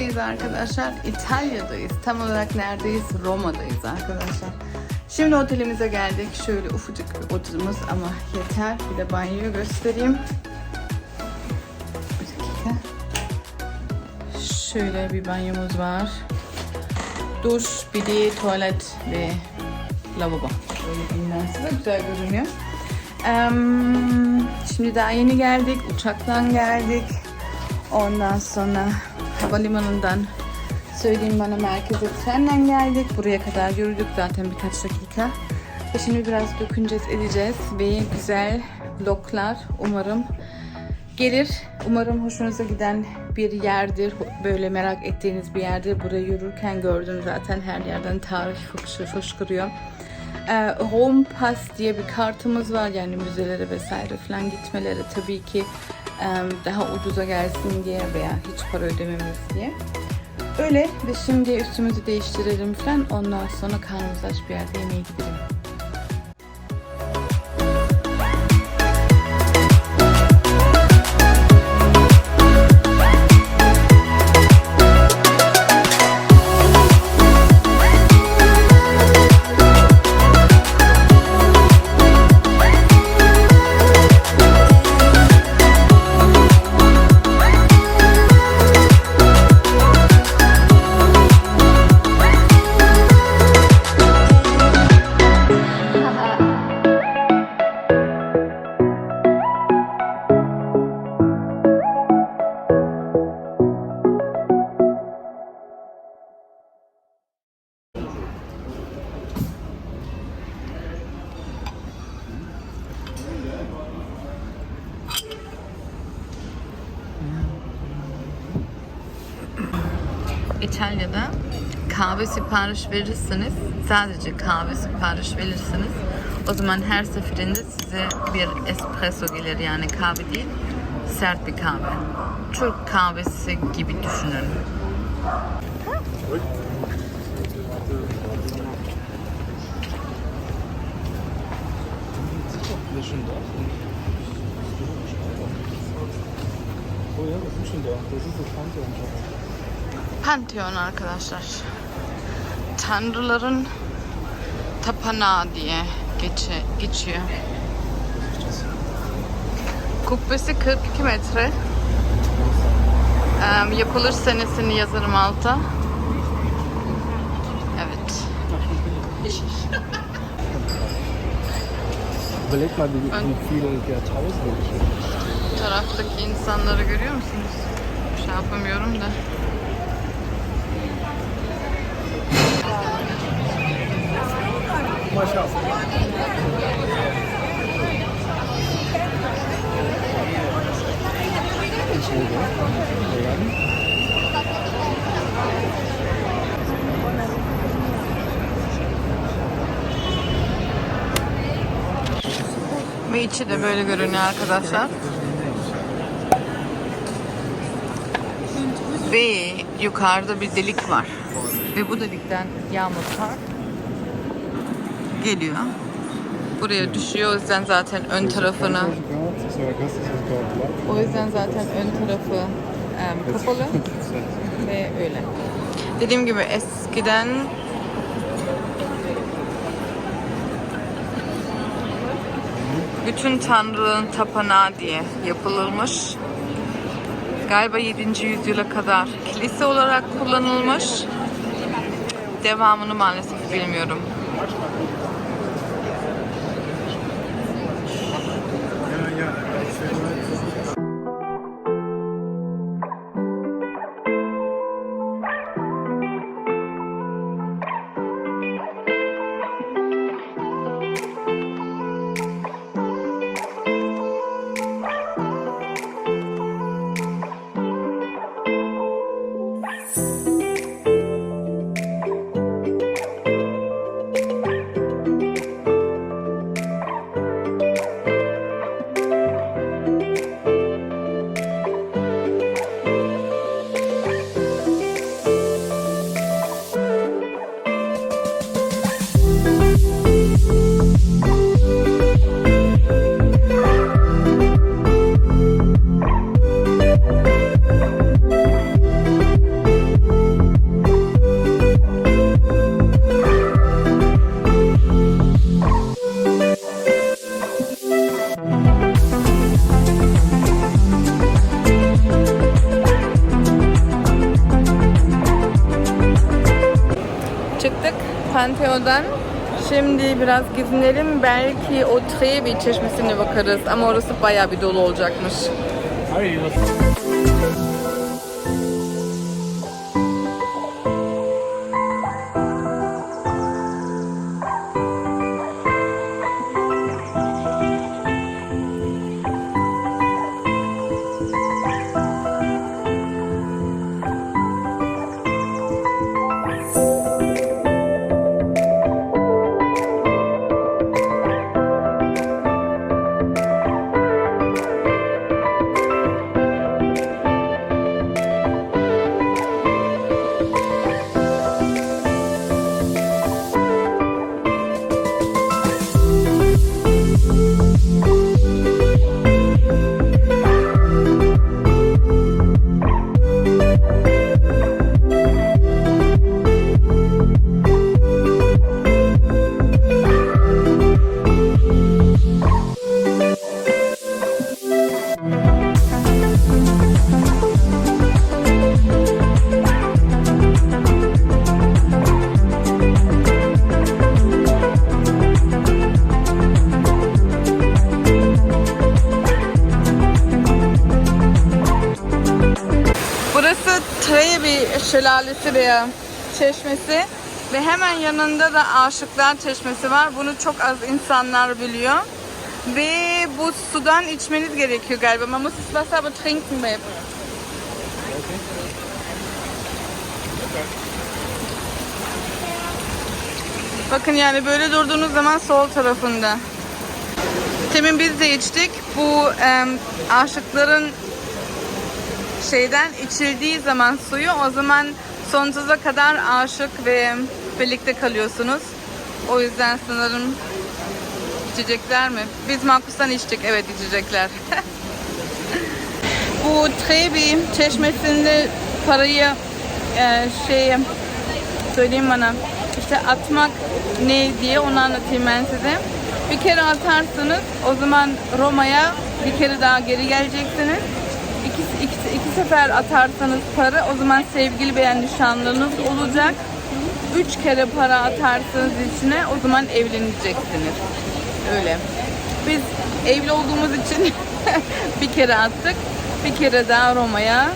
Neredeyiz arkadaşlar? İtalya'dayız. Tam olarak neredeyiz? Roma'dayız arkadaşlar. Şimdi otelimize geldik. Şöyle ufacık bir odamız ama yeter. Bir de banyoyu göstereyim. Bir dakika. Şöyle bir banyomuz var. Duş, bir de tuvalet ve lavabo. Böyle dinlense de güzel görünüyor. Şimdi daha yeni geldik. Uçaktan geldik. Ondan sonra havalimanından söyleyeyim bana merkeze trenle geldik. Buraya kadar yürüdük zaten birkaç dakika. Ve şimdi biraz döküneceğiz edeceğiz ve güzel vloglar umarım gelir. Umarım hoşunuza giden bir yerdir. Böyle merak ettiğiniz bir yerdir. Buraya yürürken gördüm zaten her yerden tarih fışkır- fışkırıyor. Ee, Home Pass diye bir kartımız var yani müzelere vesaire falan gitmeleri tabii ki daha ucuza gelsin diye veya hiç para ödememiz diye. Öyle ve şimdi üstümüzü değiştirelim falan ondan sonra karnımız bir yerde yemeğe gidelim. İtalya'da kahve sipariş verirseniz sadece kahve sipariş verirseniz o zaman her seferinde size bir espresso gelir yani kahve değil sert bir kahve. Türk kahvesi gibi düşünün. Oh ja, was ist denn da? Das ist das Pantheon. Pantheon arkadaşlar. Tanrıların tapınağı diye geçe, geçiyor. Kubbesi 42 metre. Em, yapılış senesini yazarım alta. Evet. Überleg mal, wie, viele Jahrtausende taraftaki insanları görüyor musunuz? Bir şey yapamıyorum da. Ve içi de böyle görünüyor arkadaşlar. Ve yukarıda bir delik var. Ve bu delikten yağmur kar geliyor. Buraya düşüyor. O yüzden zaten ön tarafını o yüzden zaten ön tarafı em, kapalı ve öyle. Dediğim gibi eskiden bütün tanrıların tapınağı diye yapılmış. Galiba 7. yüzyıla kadar kilise olarak kullanılmış. Devamını maalesef bilmiyorum. başbakan. Şimdi biraz gezinelim. Belki o Trevi çeşmesine bakarız. Ama orası bayağı bir dolu olacakmış. Hayır, şelalesi veya çeşmesi ve hemen yanında da Aşıklar Çeşmesi var. Bunu çok az insanlar biliyor. Ve bu sudan içmeniz gerekiyor galiba. Man muss das Wasser aber trinken, babe. Bakın yani böyle durduğunuz zaman sol tarafında. Temin biz de içtik. Bu em, aşıkların şeyden içildiği zaman suyu o zaman sonsuza kadar aşık ve birlikte kalıyorsunuz. O yüzden sanırım içecekler mi? Biz Markus'tan içtik. Evet içecekler. Bu Trevi çeşmesinde parayı e, şey söyleyeyim bana işte atmak ne diye onu anlatayım ben size. Bir kere atarsanız o zaman Roma'ya bir kere daha geri geleceksiniz. İki, sefer atarsanız para o zaman sevgili veya nişanlınız olacak. Üç kere para atarsanız içine o zaman evleneceksiniz. Öyle. Biz evli olduğumuz için bir kere attık. Bir kere daha Roma'ya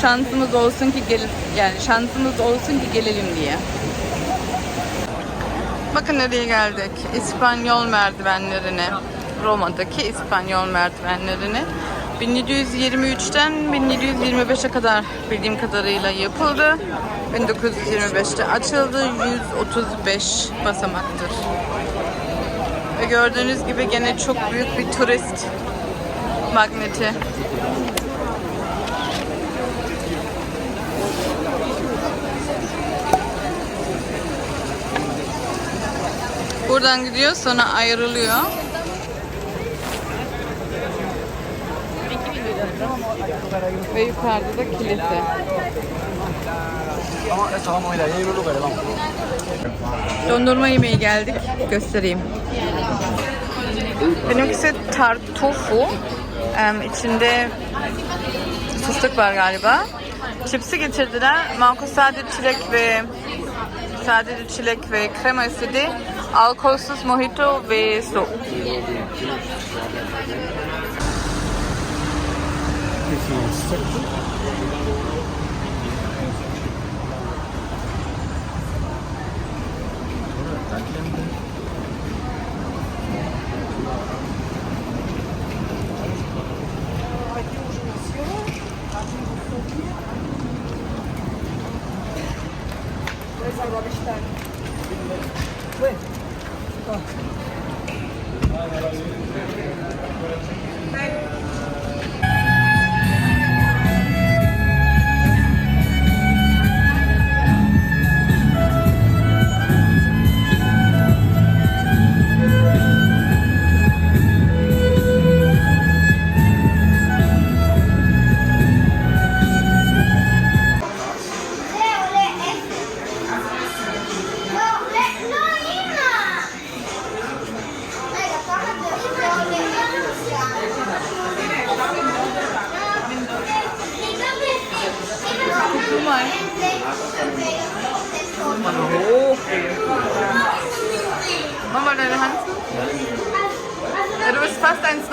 şansımız olsun ki gel yani şansımız olsun ki gelelim diye. Bakın nereye geldik. İspanyol merdivenlerine. Roma'daki İspanyol merdivenlerine. 1723'ten 1725'e kadar bildiğim kadarıyla yapıldı. 1925'te açıldı. 135 basamaktır. Ve gördüğünüz gibi gene çok büyük bir turist magneti. Buradan gidiyor sonra ayrılıyor. Ve yukarıda da kilise. Dondurma yemeye geldik. Göstereyim. Benimkisi tartufu. Em, içinde fıstık var galiba. Çipsi getirdiler. Marco sade çilek ve sadece çilek ve krema istedi. Alkolsüz mojito ve su. This is section. Ouais. Ah.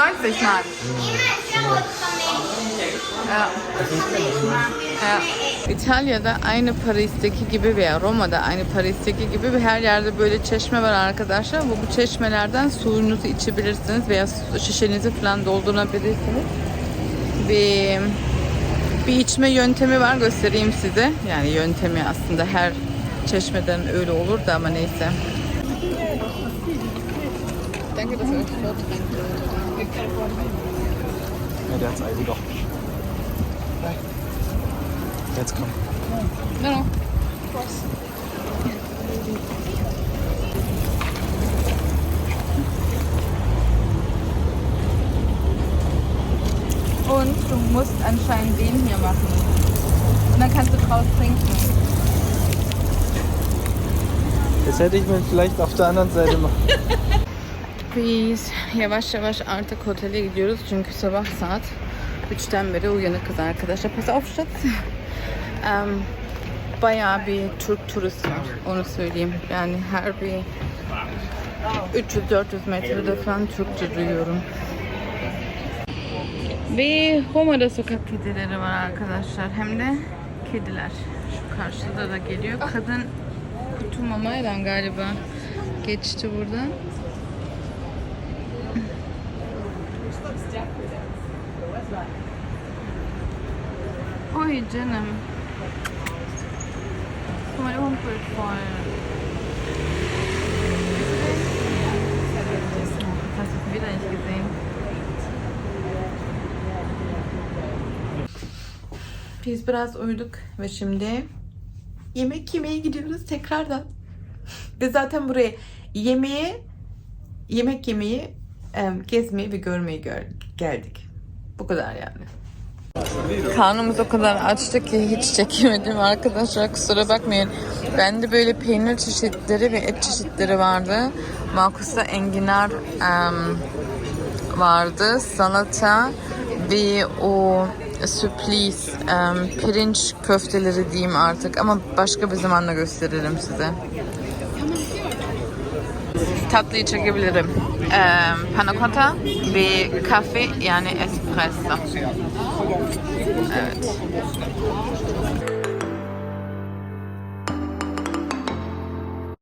Bist fast 1,90 Mann. Ja. Ja. İtalya'da aynı Paris'teki gibi veya Roma'da aynı Paris'teki gibi her yerde böyle çeşme var arkadaşlar. Bu, bu çeşmelerden suyunuzu içebilirsiniz veya şişenizi falan doldurabilirsiniz. Bir, bir içme yöntemi var göstereyim size. Yani yöntemi aslında her çeşmeden öyle olur da ama neyse. Danke, dass Ja, der hat's also doch. Jetzt komm. No, no. Und du musst anscheinend den hier machen. Und dann kannst du draus trinken. Das hätte ich mir vielleicht auf der anderen Seite machen. Biz yavaş yavaş artık otele gidiyoruz çünkü sabah saat 3'ten beri uyanıkız arkadaşlar. Pass auf Schatz. Em, bayağı bir Türk turist var onu söyleyeyim. Yani her bir 300-400 metrede falan Türkçe duyuyorum. Ve Homa'da sokak kedileri var arkadaşlar. Hem de kediler. Şu karşıda da geliyor. Kadın kutu mamayla galiba geçti buradan. Oy canım. Du wieder nicht gesehen? Biz biraz uyuduk ve şimdi yemek yemeye gidiyoruz tekrardan. Ve zaten buraya yemeğe, yemek yemeyi, em, gezmeyi ve görmeyi gör- geldik. Bu kadar yani. Karnımız o kadar açtı ki hiç çekemedim arkadaşlar kusura bakmayın. Bende böyle peynir çeşitleri ve et çeşitleri vardı. Markus'ta enginar em, vardı, salata ve o sürpriz em, pirinç köfteleri diyeyim artık ama başka bir zamanda gösteririm size. Tatlıyı çekebilirim. Em, panna cotta ve kahve yani espresso. Evet.